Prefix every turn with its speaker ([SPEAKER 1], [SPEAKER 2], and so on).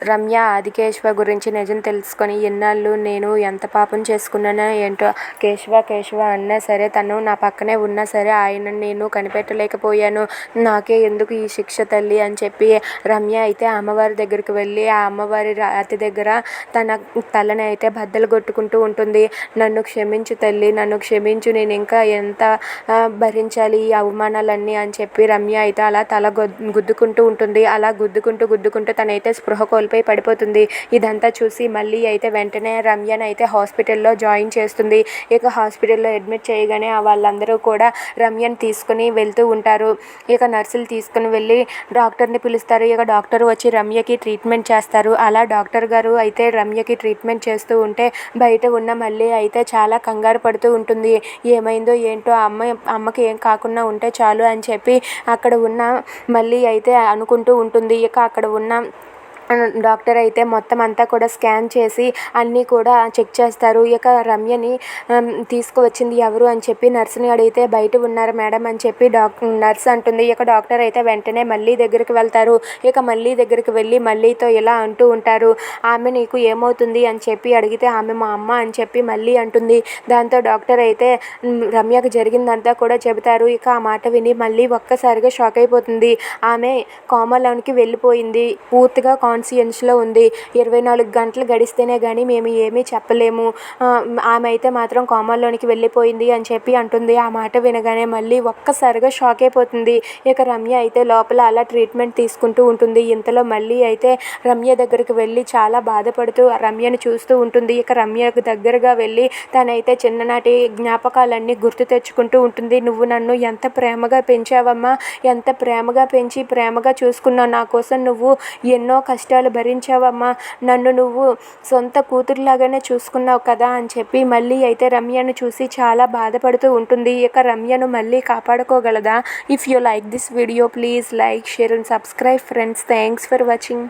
[SPEAKER 1] రమ్య ఆదికేశ్వ గురించి నిజం తెలుసుకొని ఇన్నాళ్ళు నేను ఎంత పాపం చేసుకున్నానో ఏంటో కేశవ కేశవ అన్నా సరే తను నా పక్కనే ఉన్నా సరే ఆయన నేను కనిపెట్టలేకపోయాను. నాకే ఎందుకు ఈ శిక్ష తల్లి? అని చెప్పి రమ్య అయితే అమ్మవారి దగ్గరికి వెళ్ళి ఆ అమ్మవారి రాతి దగ్గర తన తలని అయితే బద్దలు కొట్టుకుంటూ ఉంటుంది. నన్ను క్షమించు తల్లి నన్ను క్షమించు నేను ఇంకా ఎంత భరించాలి ఈ అవమానాలన్నీ అని చెప్పి రమ్య అయితే అలా తల గుద్దుకుంటూ ఉంటుంది. అలా గుద్దుకుంటూ గుద్దుకుంటూ తనైతే స్పృహ కోల్పోయి పడిపోతుంది. ఇదంతా చూసి మళ్ళీ అయితే వెంటనే రమ్యను అయితే హాస్పిటల్లో జాయిన్ చేస్తుంది. ఇక హాస్పిటల్లో అడ్మిట్ చేయగానే వాళ్ళందరూ కూడా రమ్యను తీసుకుని వెళ్తూ ఉంటారు. ఇక నర్సులు తీసుకుని వెళ్ళి డాక్టర్ని పిలుస్తారు. ఇక డాక్టర్ వచ్చి రమ్యకి ట్రీట్మెంట్ చేస్తారు. అలా డాక్టర్ గారు అయితే రమ్యకి ట్రీట్మెంట్ చేస్తూ ఉంటే బయట ఉన్న మళ్ళీ అయితే చాలా కంగారు పడుతూ ఉంటుంది. ఏమైందో ఏంటో అమ్మ అమ్మకి ఏం కాకుండా ఉంటే చాలు అని చెప్పి అక్కడ ఉన్న మళ్ళీ అయితే అనుకుంటూ ఉంటుంది. ఇక అక్కడ ఉన్న డాక్టర్ అయితే మొత్తం అంతా కూడా స్కాన్ చేసి అన్నీ కూడా చెక్ చేస్తారు. ఇక రమ్యని తీసుకువచ్చింది ఎవరు అని చెప్పి నర్సుని అడిగితే బయట ఉన్నారు మేడం అని చెప్పి డాక్ నర్స్ అంటుంది. ఇక డాక్టర్ అయితే వెంటనే మళ్ళీ దగ్గరికి వెళ్తారు. ఇక మళ్ళీ దగ్గరికి వెళ్ళి మళ్ళీతో ఇలా అంటూ ఉంటారు. ఆమె నీకు ఏమవుతుంది అని చెప్పి అడిగితే ఆమె మా అమ్మ అని చెప్పి మళ్ళీ అంటుంది. దాంతో డాక్టర్ అయితే రమ్యకు జరిగిందంతా కూడా చెబుతారు. ఇక ఆ మాట విని మళ్ళీ ఒక్కసారిగా షాక్ అయిపోతుంది. ఆమె కోమలోనికి వెళ్ళిపోయింది. పూర్తిగా కాన్ కాన్సియన్స్లో ఉంది. ఇరవై నాలుగు గంటలు గడిస్తేనే కానీ మేము ఏమీ చెప్పలేము. ఆమె అయితే మాత్రం కోమాలోనికి వెళ్ళిపోయింది అని చెప్పి అంటుంది. ఆ మాట వినగానే మళ్ళీ ఒక్కసారిగా షాక్ అయిపోతుంది. ఇక రమ్య అయితే లోపల అలా ట్రీట్మెంట్ తీసుకుంటూ ఉంటుంది. ఇంతలో మళ్ళీ అయితే రమ్య దగ్గరికి వెళ్ళి చాలా బాధపడుతూ రమ్యను చూస్తూ ఉంటుంది. ఇక రమ్యకు దగ్గరగా వెళ్ళి తనైతే చిన్ననాటి జ్ఞాపకాలన్నీ గుర్తు తెచ్చుకుంటూ ఉంటుంది. నువ్వు నన్ను ఎంత ప్రేమగా పెంచావమ్మా? ఎంత ప్రేమగా పెంచి ప్రేమగా చూసుకున్నావు? నా కోసం నువ్వు ఎన్నో కష్ట కష్టాలు భరించావమ్మా. నన్ను నువ్వు సొంత కూతురులాగానే చూసుకున్నావు కదా అని చెప్పి మళ్ళీ అయితే రమ్యను చూసి చాలా బాధపడుతూ ఉంటుంది. ఇక రమ్యను మళ్ళీ కాపాడుకోగలదా? If you like this video please like share and subscribe friends thanks for watching